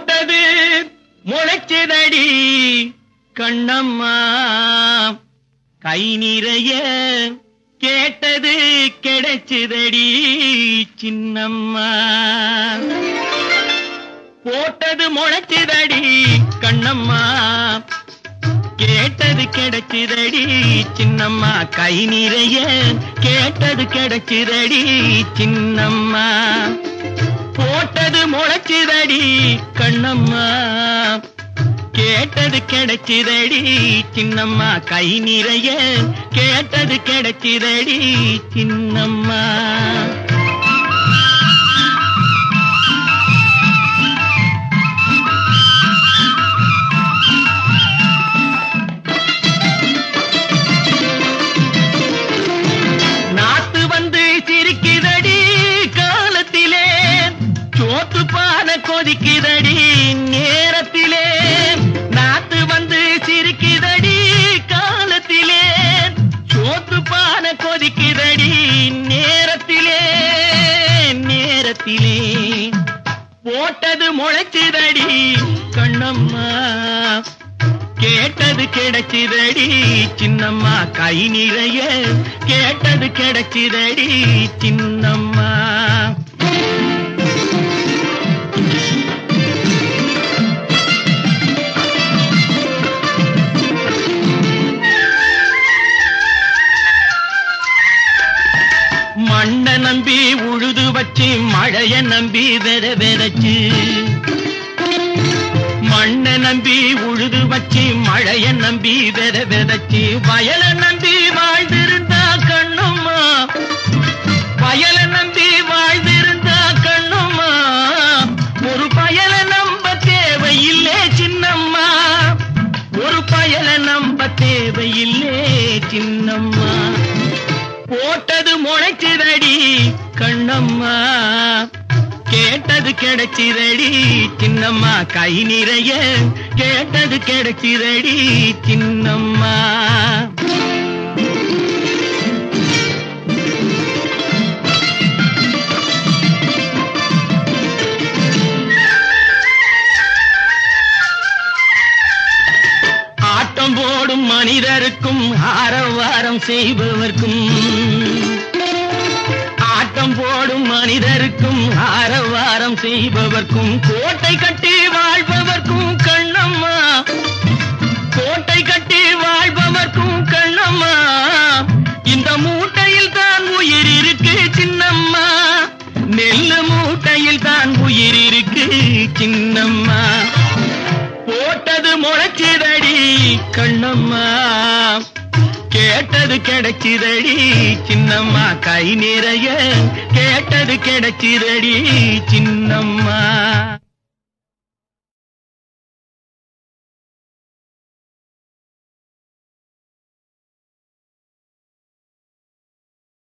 போட்டது. முளைச்சதடி கண்ணம்மா. கை நிறைய கேட்டது கிடைச்சதடி சின்னம்மா. போட்டது முளைச்சதடி கண்ணம்மா. கேட்டது கிடைச்சிதடி சின்னம்மா. கை நிறைய கேட்டது கிடைச்சிதடி சின்னம்மா. போட்டது முளைச்சிதடி கண்ணம்மா. கேட்டது கிடைச்சிதடி சின்னம்மா. கை நிறைய கேட்டது கிடைச்சிதடி சின்னம்மா. கொதிக்குதடி நேரத்திலே. நாத்து வந்து சிரிக்குதடி காலத்திலே. சோத்து பான கொதிக்குதடி நேரத்திலே நேரத்திலே. போட்டது முளைச்சுதடி கண்ணம்மா. கேட்டது கிடைச்சிதடி சின்னம்மா. கை நிறைய கேட்டது கிடைச்சிதடி சின்னம்மா. மண்ணை நம்பி உழுது வச்சு மழைய நம்பி வெற வெறச்சு. மண்ணை நம்பி உழுது வச்சு மழைய நம்பி வெற வெறச்சு. வயலை நம்பி வாழ்ந்திருந்தா கண்ணுமா வயலை நம்பி வாழ்ந்திருந்தா கண்ணுமா ஒரு பயலை நம்ப தேவையில்லே சின்னம்மா. ஒரு பயலை நம்ப தேவையில்லே சின்னம்மா. போட்டது முளைச்சுதடி கண்ணம்மா. கேட்டது கிடைச்சிதடி சின்னம்மா. கை நிறைய கேட்டது கிடைச்சிதடி சின்னம்மா. மனிதருக்கும் ஆரவாரம் செய்பவர்க்கும். ஆட்டம் போடும் மனிதருக்கும் ஆரவாரம் செய்பவர்க்கும். கோட்டை கட்டி வாழ்பவர்க்கும் கண்ணம்மா. கோட்டை கட்டி வாழ்பவர்க்கும் கண்ணம்மா. இந்த மூட்டையில் தான் உயிர் இருக்கு சின்னம்மா. நெல்லு மூட்டையில் தான் உயிர் இருக்கு சின்னம்மா. போட்டது முளைச்சிதடி கண்ணம்மா. கேட்டது கிடைச்சிதடி சின்னம்மா. கை நிறைய கேட்டது கிடைச்சிதடி சின்னம்மா.